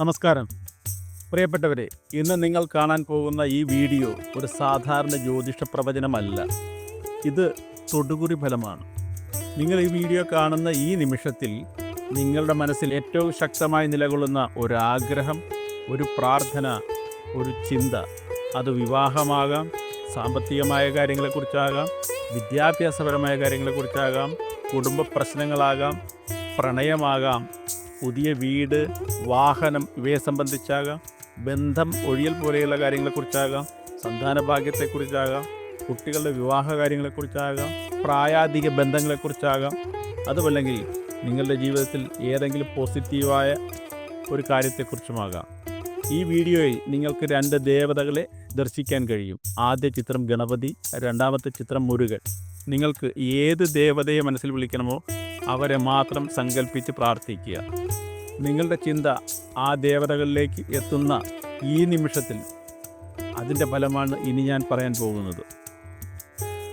നമസ്കാരം. പ്രിയപ്പെട്ടവരെ ഇന്ന് നിങ്ങൾ കാണാൻ പോകുന്ന ഈ വീഡിയോ ഒരു സാധാരണ ജ്യോതിഷ പ്രവചനമല്ല. ഇത് തൊടുകുറി ഫലമാണ്. നിങ്ങൾ ഈ വീഡിയോ കാണുന്ന ഈ നിമിഷത്തിൽ നിങ്ങളുടെ മനസ്സിൽ ഏറ്റവും ശക്തമായി നിലകൊള്ളുന്ന ഒരാഗ്രഹം ഒരു പ്രാർത്ഥന ഒരു ചിന്ത. അത് വിവാഹമാകാം സാമ്പത്തികമായ കാര്യങ്ങളെക്കുറിച്ചാകാം വിദ്യാഭ്യാസപരമായ കാര്യങ്ങളെക്കുറിച്ചാകാം കുടുംബ പ്രശ്നങ്ങളാകാം പ്രണയമാകാം പുതിയ വീട് വാഹനം ഇവയെ സംബന്ധിച്ചാകാം ബന്ധം ഒഴിയൽ പോലെയുള്ള കാര്യങ്ങളെക്കുറിച്ചാകാം സന്താന ഭാഗ്യത്തെക്കുറിച്ചാകാം കുട്ടികളുടെ വിവാഹ കാര്യങ്ങളെക്കുറിച്ചാകാം പ്രായാധിക ബന്ധങ്ങളെക്കുറിച്ചാകാം. അതുമല്ലെങ്കിൽ നിങ്ങളുടെ ജീവിതത്തിൽ ഏതെങ്കിലും പോസിറ്റീവായ ഒരു കാര്യത്തെക്കുറിച്ചുമാകാം. ഈ വീഡിയോയിൽ നിങ്ങൾക്ക് രണ്ട് ദേവതകളെ ദർശിക്കാൻ കഴിയും. ആദ്യ ചിത്രം ഗണപതി രണ്ടാമത്തെ ചിത്രം മുരുകൻ. നിങ്ങൾക്ക് ഏത് ദേവതയെ മനസ്സിൽ വിളിക്കണമോ അവരെ മാത്രം സങ്കല്പിച്ച് പ്രാർത്ഥിക്കുക. നിങ്ങളുടെ ചിന്ത ആ ദേവതകളിലേക്ക് എത്തുന്ന ഈ നിമിഷത്തിൽ അതിന്റെ ഫലമാണ് ഇനി ഞാൻ പറയാൻ പോകുന്നത്.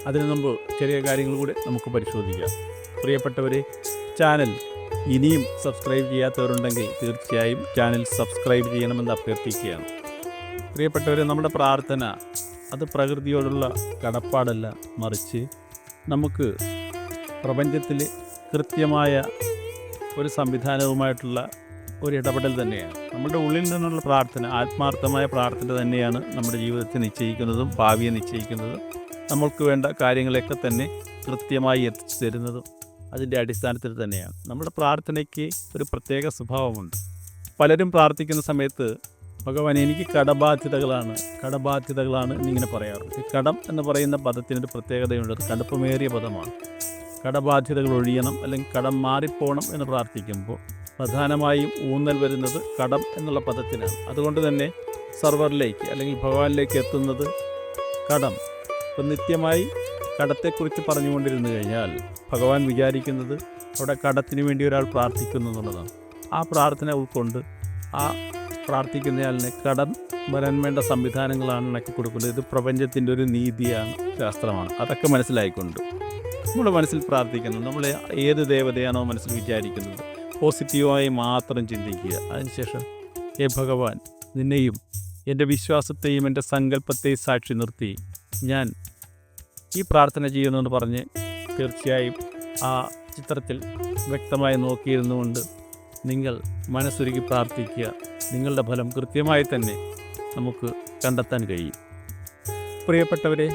അതിനു മുമ്പ് ചെറിയ കാര്യങ്ങൾ കൂടെ നമുക്ക് പരിശോധിക്കാം. പ്രിയപ്പെട്ടവരെ ചാനൽ ഇനിയും സബ്സ്ക്രൈബ് ചെയ്യാത്തവരുണ്ടെങ്കിൽ തീർച്ചയായും ചാനൽ സബ്സ്ക്രൈബ് ചെയ്യണമെന്ന് അഭ്യർത്ഥിക്കുകയാണ്. പ്രിയപ്പെട്ടവരെ നമ്മുടെ പ്രാർത്ഥന അത് പ്രകൃതിയോടുള്ള കടപ്പാടല്ല മറിച്ച് നമുക്ക് പ്രപഞ്ചത്തിൽ കൃത്യമായ ഒരു സംവിധാനവുമായിട്ടുള്ള ഒരു ഇടപെടൽ തന്നെയാണ്. നമ്മുടെ ഉള്ളിൽ നിന്നുള്ള പ്രാർത്ഥന ആത്മാർത്ഥമായ പ്രാർത്ഥന തന്നെയാണ് നമ്മുടെ ജീവിതത്തെ നിശ്ചയിക്കുന്നതും ഭാവിയെ നിശ്ചയിക്കുന്നതും നമ്മൾക്ക് വേണ്ട കാര്യങ്ങളെയൊക്കെ തന്നെ കൃത്യമായി എത്തിച്ചു തരുന്നതും അതിന്റെ അടിസ്ഥാനത്തിൽ തന്നെയാണ്. നമ്മുടെ പ്രാർത്ഥനയ്ക്ക് ഒരു പ്രത്യേക സ്വഭാവമുണ്ട്. പലരും പ്രാർത്ഥിക്കുന്ന സമയത്ത് ഭഗവാൻ എനിക്ക് കടബാധ്യതകളാണ്. കടബാധ്യതകളാണ് എന്നിങ്ങനെ പറയാറുണ്ട് കടം എന്ന് പറയുന്ന പദത്തിനൊരു പ്രത്യേകതയുണ്ട്. അത് കടുപ്പമേറിയ പദമാണ്. കടബാധ്യതകൾ ഒഴിയണം അല്ലെങ്കിൽ കടം മാറിപ്പോകണം എന്ന് പ്രാർത്ഥിക്കുമ്പോൾ പ്രധാനമായും ഊന്നൽ വരുന്നത് കടം എന്നുള്ള പദത്തിനാണ്. അതുകൊണ്ട് തന്നെ സർവറിലേക്ക് അല്ലെങ്കിൽ ഭഗവാനിലേക്ക് എത്തുന്നത് കടം. ഇപ്പം നിത്യമായി കടത്തെക്കുറിച്ച് പറഞ്ഞുകൊണ്ടിരുന്നു കഴിഞ്ഞാൽ ഭഗവാൻ വിചാരിക്കുന്നത് അവിടെ കടത്തിന് വേണ്ടി ഒരാൾ പ്രാർത്ഥിക്കുന്നു എന്നുള്ളതാണ്. ആ പ്രാർത്ഥന ഉൾക്കൊണ്ട് ആ പ്രാർത്ഥിക്കുന്നയാളിനെ കടം വരാൻ വേണ്ട സംവിധാനങ്ങളാണ് ഇണക്കി കൊടുക്കുന്നത്. ഇത് പ്രപഞ്ചത്തിന്റെ ഒരു നീതിയാണ് ശാസ്ത്രമാണ്. അതൊക്കെ മനസ്സിലായിക്കൊണ്ട് നമ്മുടെ മനസ്സിൽ പ്രാർത്ഥിക്കുന്നു. നമ്മൾ ഏത് ദേവതയാണോ മനസ്സിൽ വിചാരിക്കുന്നത്. പോസിറ്റീവായി മാത്രം ചിന്തിക്കുക. അതിനുശേഷം ഏ ഭഗവാൻ നിന്നെയും എന്റെ വിശ്വാസത്തെയും എന്റെ സങ്കല്പത്തെയും സാക്ഷി നിർത്തി. ഞാൻ ഈ പ്രാർത്ഥന ചെയ്യുന്നുവെന്ന് പറഞ്ഞ് തീർച്ചയായും ആ ചിത്രത്തിൽ വ്യക്തമായി നോക്കിയിരുന്നുകൊണ്ട് നിങ്ങൾ മനസ്സൊരുക്കി പ്രാർത്ഥിക്കുക. നിങ്ങളുടെ ഫലം കൃത്യമായി തന്നെ നമുക്ക് കണ്ടെത്താൻ കഴിയും. പ്രിയപ്പെട്ടവരെ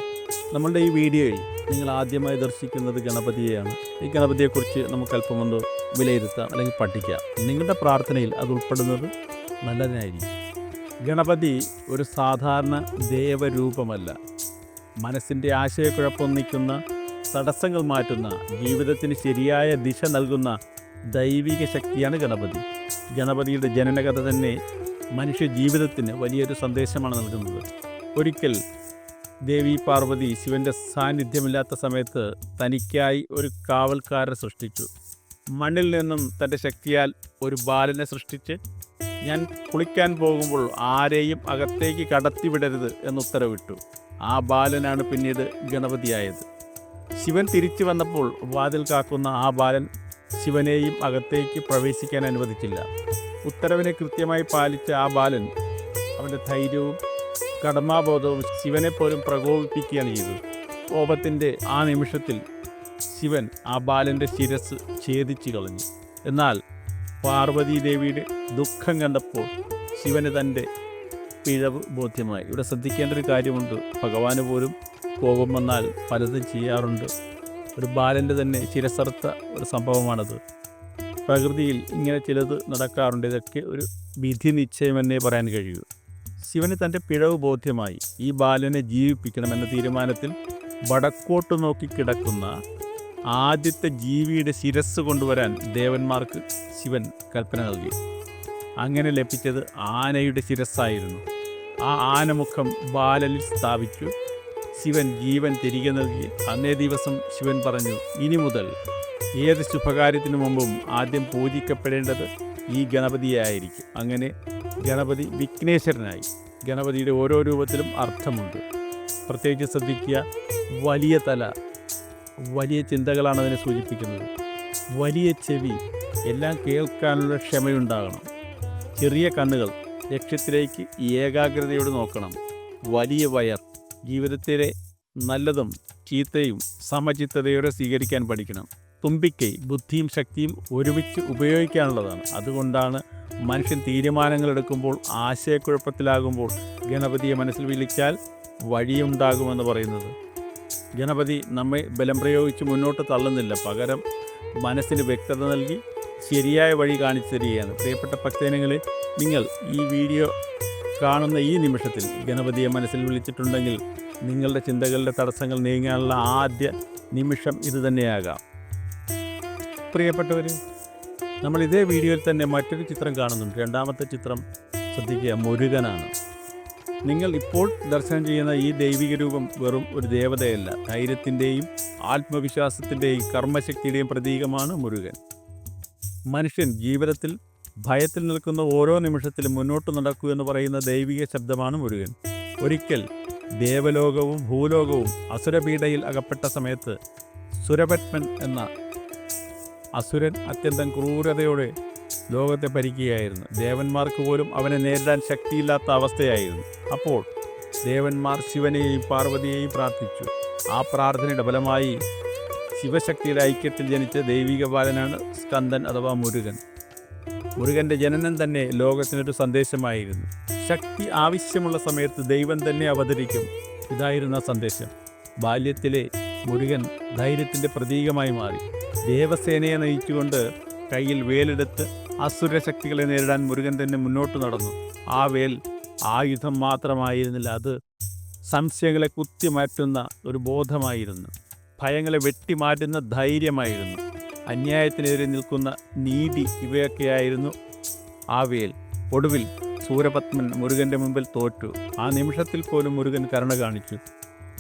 നമ്മളുടെ ഈ വീഡിയോയിൽ നിങ്ങൾ ആദ്യമായി ദർശിക്കുന്നത് ഗണപതിയെയാണ്. ഈ ഗണപതിയെക്കുറിച്ച് നമുക്ക് അല്പമൊന്ന് വിലയിരുത്താം അല്ലെങ്കിൽ പഠിക്കാം. നിങ്ങളുടെ പ്രാർത്ഥനയിൽ അത് ഉൾപ്പെടുന്നത് നല്ലതിനായിരിക്കും. ഗണപതി ഒരു സാധാരണ ദേവരൂപമല്ല. മനസ്സിന്റെ ആശയക്കുഴപ്പം നിൽക്കുന്ന തടസ്സങ്ങൾ മാറ്റുന്ന ജീവിതത്തിന് ശരിയായ ദിശ നൽകുന്ന ദൈവിക ശക്തിയാണ് ഗണപതി. ഗണപതിയുടെ ജനനകഥ തന്നെ മനുഷ്യ ജീവിതത്തിന് വലിയൊരു സന്ദേശമാണ് നൽകുന്നത്. ഒരിക്കൽ ദേവി പാർവതി ശിവന്റെ സാന്നിധ്യമില്ലാത്ത സമയത്ത് തനിക്കായി ഒരു കാവൽക്കാരെ സൃഷ്ടിച്ചു. മണ്ണിൽ നിന്നും തന്റെ ശക്തിയാൽ ഒരു ബാലനെ സൃഷ്ടിച്ച് ഞാൻ കുളിക്കാൻ പോകുമ്പോൾ ആരെയും അകത്തേക്ക് കടത്തിവിടരുത് എന്ന് ഉത്തരവിട്ടു ആ ബാലനാണ് പിന്നീട് ഗണപതിയായത്. ശിവൻ തിരിച്ചു വന്നപ്പോൾ വാതിൽ കാക്കുന്ന ആ ബാലൻ ശിവനെയും അകത്തേക്ക് പ്രവേശിക്കാൻ അനുവദിച്ചില്ല. ഉത്തരവിനെ കൃത്യമായി പാലിച്ച ആ ബാലൻ അവന്റെ ധൈര്യവും കടമാബോധവും ശിവനെ പോലും പ്രകോപിപ്പിക്കുകയാണ് ചെയ്തത്. കോപത്തിന്റെ ആ നിമിഷത്തിൽ ശിവൻ ആ ബാലന്റെ ശിരസ് ഛേദിച്ചു കളഞ്ഞു. എന്നാൽ പാർവതീദേവിയുടെ ദുഃഖം കണ്ടപ്പോൾ ശിവന് തന്റെ പിഴവ് ബോധ്യമായി. ഇവിടെ ശ്രദ്ധിക്കേണ്ട ഒരു കാര്യമുണ്ട്. ഭഗവാന് പോലും കോപം വന്നാൽ പലതും ചെയ്യാറുണ്ട്. ഒരു ബാലന്റെ തന്നെ ചിരസർത്ത ഒരു സംഭവമാണത്. പ്രകൃതിയിൽ ഇങ്ങനെ ചിലത് നടക്കാറുണ്ട്. ഇതൊക്കെ ഒരു വിധി നിശ്ചയമെന്നേ പറയാൻ കഴിയൂ. ശിവന് തന്റെ പിഴവ് ബോധ്യമായി ഈ ബാലനെ ജീവിപ്പിക്കണമെന്ന തീരുമാനത്തിൽ വടക്കോട്ട് നോക്കി കിടക്കുന്ന ആദ്യത്തെ ജീവിയുടെ ശിരസ് കൊണ്ടുവരാൻ ദേവന്മാർക്ക് ശിവൻ കൽപ്പന നൽകി. അങ്ങനെ ലഭിച്ചത് ആനയുടെ ശിരസ്സായിരുന്നു. ആ ആനമുഖം ബാലനിൽ സ്ഥാപിച്ചു. ശിവൻ ജീവൻ തിരികെ നൽകി. അന്നേ ദിവസം ശിവൻ പറഞ്ഞു ഇനി മുതൽ ഏത് ശുഭകാര്യത്തിനു മുമ്പും ആദ്യം പൂജിക്കപ്പെടേണ്ടത് ഈ ഗണപതിയായിരിക്കും. അങ്ങനെ ഗണപതി വിഘ്നേശ്വരനായി. ഗണപതിയുടെ ഓരോ രൂപത്തിലും അർത്ഥമുണ്ട്. പ്രത്യേകിച്ച് ശ്രദ്ധിക്കുക വലിയ തല വലിയ ചിന്തകളാണ് അതിനെ സൂചിപ്പിക്കുന്നത്. വലിയ ചെവി എല്ലാം കേൾക്കാനുള്ള ക്ഷമയുണ്ടാകണം. ചെറിയ കണ്ണുകൾ ലക്ഷ്യത്തിലേക്ക് ഏകാഗ്രതയോട് നോക്കണം. വലിയ വയർ ജീവിതത്തിലെ നല്ലതും ചീത്തയും സമചിത്തതയോടെ സ്വീകരിക്കാൻ പഠിക്കണം. തുമ്പിക്കൈ ബുദ്ധിയും ശക്തിയും ഒരുമിച്ച് ഉപയോഗിക്കാനുള്ളതാണ്. അതുകൊണ്ടാണ് മനുഷ്യൻ തീരുമാനങ്ങൾ എടുക്കുമ്പോൾ ആശയക്കുഴപ്പത്തിലാകുമ്പോൾ ഗണപതിയെ മനസ്സിൽ വിളിച്ചാൽ വഴിയുണ്ടാകുമെന്ന് പറയുന്നത്. ഗണപതി നമ്മെ ബലം പ്രയോഗിച്ച് മുന്നോട്ട് തള്ളുന്നില്ല. പകരം മനസ്സിന് വ്യക്തത നൽകി ശരിയായ വഴി കാണിച്ചു തരികയാണ് പ്രിയപ്പെട്ട ഭക്തജനങ്ങളെ നിങ്ങൾ ഈ വീഡിയോ കാണുന്ന ഈ നിമിഷത്തിൽ ഗണപതിയെ മനസ്സിൽ വിളിച്ചിട്ടുണ്ടെങ്കിൽ നിങ്ങളുടെ ചിന്തകളുടെ തടസ്സങ്ങൾ നീങ്ങാനുള്ള ആദ്യ നിമിഷം ഇത് തന്നെയാകാം. പ്രിയപ്പെട്ടവർ നമ്മൾ ഇതേ വീഡിയോയിൽ തന്നെ മറ്റൊരു ചിത്രം കാണുന്നുണ്ട്. രണ്ടാമത്തെ ചിത്രം ശ്രദ്ധിക്കുക മുരുകനാണ്. നിങ്ങൾ ഇപ്പോൾ ദർശനം ചെയ്യുന്ന ഈ ദൈവിക രൂപം വെറും ഒരു ദേവതയല്ല. ധൈര്യത്തിന്റെയും ആത്മവിശ്വാസത്തിന്റെയും കർമ്മശക്തിയുടെയും പ്രതീകമാണ് മുരുകൻ. മനുഷ്യൻ ജീവിതത്തിൽ ഭയത്തിൽ നിൽക്കുന്ന ഓരോ നിമിഷത്തിലും മുന്നോട്ട് നടക്കൂ എന്ന് പറയുന്ന ദൈവിക ശബ്ദമാണ് മുരുകൻ. ഒരിക്കൽ ദേവലോകവും ഭൂലോകവും അസുരപീഡയിൽ അകപ്പെട്ട സമയത്ത് സുരപത്മൻ എന്ന അസുരൻ അത്യന്തം ക്രൂരതയോടെ ലോകത്തെ ഭരിക്കുകയായിരുന്നു. ദേവന്മാർക്ക് പോലും അവനെ നേരിടാൻ ശക്തിയില്ലാത്ത അവസ്ഥയായിരുന്നു. അപ്പോൾ ദേവന്മാർ ശിവനെയും പാർവതിയെയും പ്രാർത്ഥിച്ചു. ആ പ്രാർത്ഥനയുടെ ഫലമായി ശിവശക്തിയുടെ ഐക്യത്തിൽ ജനിച്ച ദൈവിക ബാലനാണ് സ്കന്ദൻ അഥവാ മുരുകൻ. മുരുകന്റെ ജനനം തന്നെ ലോകത്തിനൊരു സന്ദേശമായിരുന്നു. ശക്തി ആവശ്യമുള്ള സമയത്ത് ദൈവം തന്നെ അവതരിക്കും. ഇതായിരുന്ന സന്ദേശം. ബാല്യത്തിലെ മുരുകൻ ധൈര്യത്തിന്റെ പ്രതീകമായി മാറി. ദേവസേനയെ നയിച്ചുകൊണ്ട് കയ്യിൽ വേലെടുത്ത് അസുര ശക്തികളെ നേരിടാൻ മുരുകൻ തന്നെ മുന്നോട്ട് നടന്നു. ആ വേൽ ആയുധം മാത്രമായിരുന്നില്ല അത് സംശയങ്ങളെ കുത്തിമാറ്റുന്ന ഒരു ബോധമായിരുന്നു. ഭയങ്ങളെ വെട്ടിമാറ്റുന്ന ധൈര്യമായിരുന്നു. അന്യായത്തിനെതിരെ നിൽക്കുന്ന നീതി ഇവയൊക്കെയായിരുന്നു ആ വേൽ ഒടുവിൽ സൂരപത്മൻ മുരുകന്റെ മുമ്പിൽ തോറ്റു. ആ നിമിഷത്തിൽ പോലും മുരുകൻ കരുണ കാണിച്ചു.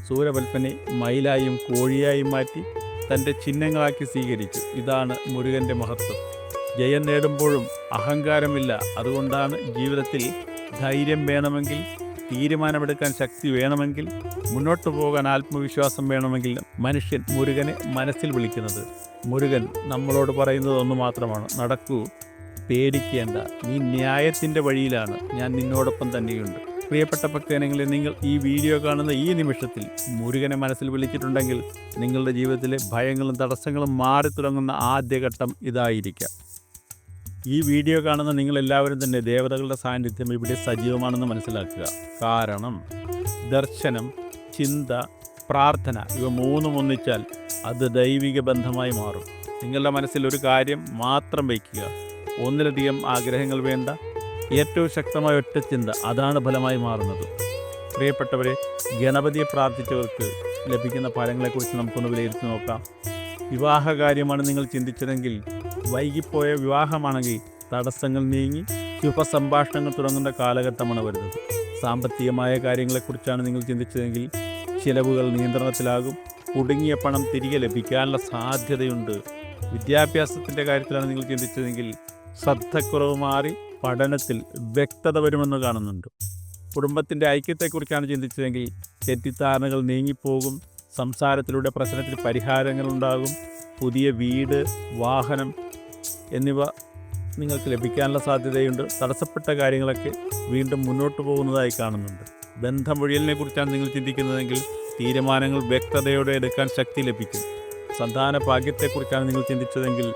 സൂരപത്മനെ മയിലായും കോഴിയായും മാറ്റി തന്റെ ചിഹ്നങ്ങളാക്കി സ്വീകരിച്ചു. ഇതാണ് മുരുകന്റെ മഹത്വം. ജയം നേടുമ്പോഴും അഹങ്കാരമില്ല. അതുകൊണ്ടാണ് ജീവിതത്തിൽ ധൈര്യം വേണമെങ്കിൽ തീരുമാനമെടുക്കാൻ ശക്തി വേണമെങ്കിൽ മുന്നോട്ട് പോകാൻ ആത്മവിശ്വാസം വേണമെങ്കിൽ മനുഷ്യൻ മുരുകനെ മനസ്സിൽ വിളിക്കുന്നത്. മുരുകൻ നമ്മളോട് പറയുന്നത് ഒന്ന് മാത്രമാണ്. നടക്കൂ പേടിക്കേണ്ട. നീ ന്യായത്തിന്റെ വഴിയിലാണ്. ഞാൻ നിന്നോടൊപ്പം തന്നെയുണ്ട്. പ്രിയപ്പെട്ട ഭക്തജനങ്ങളെ നിങ്ങൾ ഈ വീഡിയോ കാണുന്ന ഈ നിമിഷത്തിൽ മുരുകനെ മനസ്സിൽ വിളിച്ചിട്ടുണ്ടെങ്കിൽ നിങ്ങളുടെ ജീവിതത്തിലെ ഭയങ്ങളും തടസ്സങ്ങളും മാറി തുടങ്ങുന്ന ആദ്യഘട്ടം ഇതായിരിക്കാം. ഈ വീഡിയോ കാണുന്ന നിങ്ങളെല്ലാവരും തന്നെ ദേവതകളുടെ സാന്നിധ്യം ഇവിടെ സജീവമാണെന്ന് മനസ്സിലാക്കുക. കാരണം ദർശനം ചിന്ത പ്രാർത്ഥന ഇവ മൂന്നും ഒന്നിച്ചാൽ അത് ദൈവിക ബന്ധമായി മാറും. നിങ്ങളുടെ മനസ്സിൽ ഒരു കാര്യം മാത്രം വയ്ക്കുക. ഒന്നിലധികം ആഗ്രഹങ്ങൾ വേണ്ട. ഏറ്റവും ശക്തമായ ഒറ്റ ചിന്ത അതാണ് ഫലമായി മാറുന്നത്. പ്രിയപ്പെട്ടവരെ ഗണപതിയെ പ്രാർത്ഥിച്ചവർക്ക് ലഭിക്കുന്ന ഫലങ്ങളെക്കുറിച്ച് നമുക്കൊന്ന് വിലയിരുത്തി നോക്കാം. വിവാഹ കാര്യമാണ് നിങ്ങൾ ചിന്തിച്ചതെങ്കിൽ വൈകിപ്പോയ വിവാഹമാണെങ്കിൽ തടസ്സങ്ങൾ നീങ്ങി ശുഭസംഭാഷണങ്ങൾ തുടങ്ങുന്ന കാലഘട്ടമാണ് വരുന്നത്. സാമ്പത്തികമായ കാര്യങ്ങളെക്കുറിച്ചാണ് നിങ്ങൾ ചിന്തിച്ചതെങ്കിൽ ചിലവുകൾ നിയന്ത്രണത്തിലാകും. കുടുങ്ങിയ പണം തിരികെ ലഭിക്കാനുള്ള സാധ്യതയുണ്ട്. വിദ്യാഭ്യാസത്തിന്റെ കാര്യത്തിലാണ് നിങ്ങൾ ചിന്തിച്ചതെങ്കിൽ ശ്രദ്ധക്കുറവ് മാറി പഠനത്തിൽ വ്യക്തത വരുമെന്ന് കാണുന്നുണ്ട്. കുടുംബത്തിന്റെ ഐക്യത്തെക്കുറിച്ചാണ് ചിന്തിച്ചതെങ്കിൽ തെറ്റിദ്ധാരണകൾ നീങ്ങിപ്പോകും സംസാരത്തിലൂടെ പ്രശ്നത്തിൽ പരിഹാരങ്ങൾ ഉണ്ടാകും പുതിയ വീട് വാഹനം എന്നിവ നിങ്ങൾക്ക് ലഭിക്കാനുള്ള സാധ്യതയുണ്ട്. തടസ്സപ്പെട്ട കാര്യങ്ങളൊക്കെ വീണ്ടും മുന്നോട്ട് പോകുന്നതായി കാണുന്നുണ്ട്. ബന്ധമൊഴിയലിനെ കുറിച്ചാണ് നിങ്ങൾ ചിന്തിക്കുന്നതെങ്കിൽ തീരുമാനങ്ങൾ വ്യക്തതയോടെ എടുക്കാൻ ശക്തി ലഭിക്കും. സന്താന ഭാഗ്യത്തെക്കുറിച്ചാണ് നിങ്ങൾ ചിന്തിച്ചതെങ്കിൽ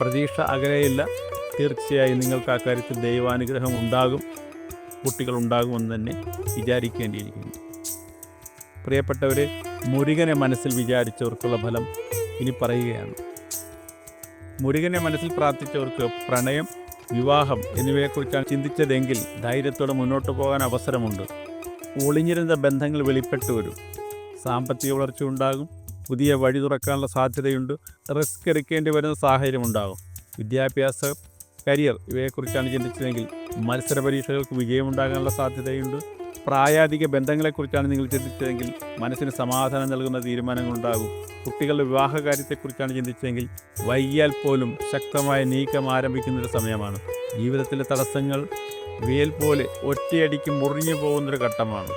പ്രതീക്ഷ അകലെയില്ല. തീർച്ചയായും നിങ്ങൾക്ക് ആ കാര്യത്തിൽ ദൈവാനുഗ്രഹം ഉണ്ടാകും കുട്ടികൾ ഉണ്ടാകുമെന്ന് തന്നെ വിചാരിക്കേണ്ടിയിരിക്കുന്നു. പ്രിയപ്പെട്ടവരെ മുരുകനെ മനസ്സിൽ വിചാരിച്ചവർക്കുള്ള ഫലം ഇനി പറയുകയാണ്. മുരുകനെ മനസ്സിൽ പ്രാർത്ഥിച്ചവർക്ക് പ്രണയം വിവാഹം എന്നിവയെക്കുറിച്ചാണ് ചിന്തിച്ചതെങ്കിൽ ധൈര്യത്തോടെ മുന്നോട്ട് പോകാൻ അവസരമുണ്ട്. ഒളിഞ്ഞിരുന്ന ബന്ധങ്ങൾ വെളിപ്പെട്ടു വരും. സാമ്പത്തിക വളർച്ച ഉണ്ടാകും. പുതിയ വഴി തുറക്കാനുള്ള സാധ്യതയുണ്ട്. റിസ്ക് എടുക്കേണ്ടി വരുന്ന സാഹചര്യമുണ്ടാകും വിദ്യാഭ്യാസ കരിയർ ഇവയെക്കുറിച്ചാണ് ചിന്തിച്ചതെങ്കിൽ മത്സര പരീക്ഷകൾക്ക് വിജയമുണ്ടാകാനുള്ള സാധ്യതയുണ്ട്. പ്രായാധിക ബന്ധങ്ങളെക്കുറിച്ചാണ് നിങ്ങൾ ചിന്തിച്ചതെങ്കിൽ മനസ്സിന് സമാധാനം നൽകുന്ന തീരുമാനങ്ങളുണ്ടാകും. കുട്ടികളുടെ വിവാഹ കാര്യത്തെക്കുറിച്ചാണ് ചിന്തിച്ചതെങ്കിൽ വൈകിയാൽ പോലും ശക്തമായ നീക്കം ആരംഭിക്കുന്നൊരു സമയമാണ്. ജീവിതത്തിലെ തടസ്സങ്ങൾ വേൽ പോലെ ഒറ്റയടിക്ക് മുറിഞ്ഞു പോകുന്നൊരു ഘട്ടമാണ്.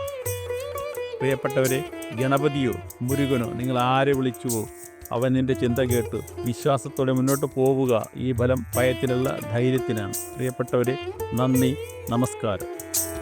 പ്രിയപ്പെട്ടവരെ ഗണപതിയോ മുരുകനോ നിങ്ങൾ ആരെ വിളിച്ചുവോ അവൻ നിന്റെ ചിന്ത കേട്ട് വിശ്വാസത്തോടെ മുന്നോട്ട് പോവുക. ഈ ബലം ഭയത്തിലുള്ള ധൈര്യത്തിനാണ്. പ്രിയപ്പെട്ടവരെ നന്ദി നമസ്കാരം.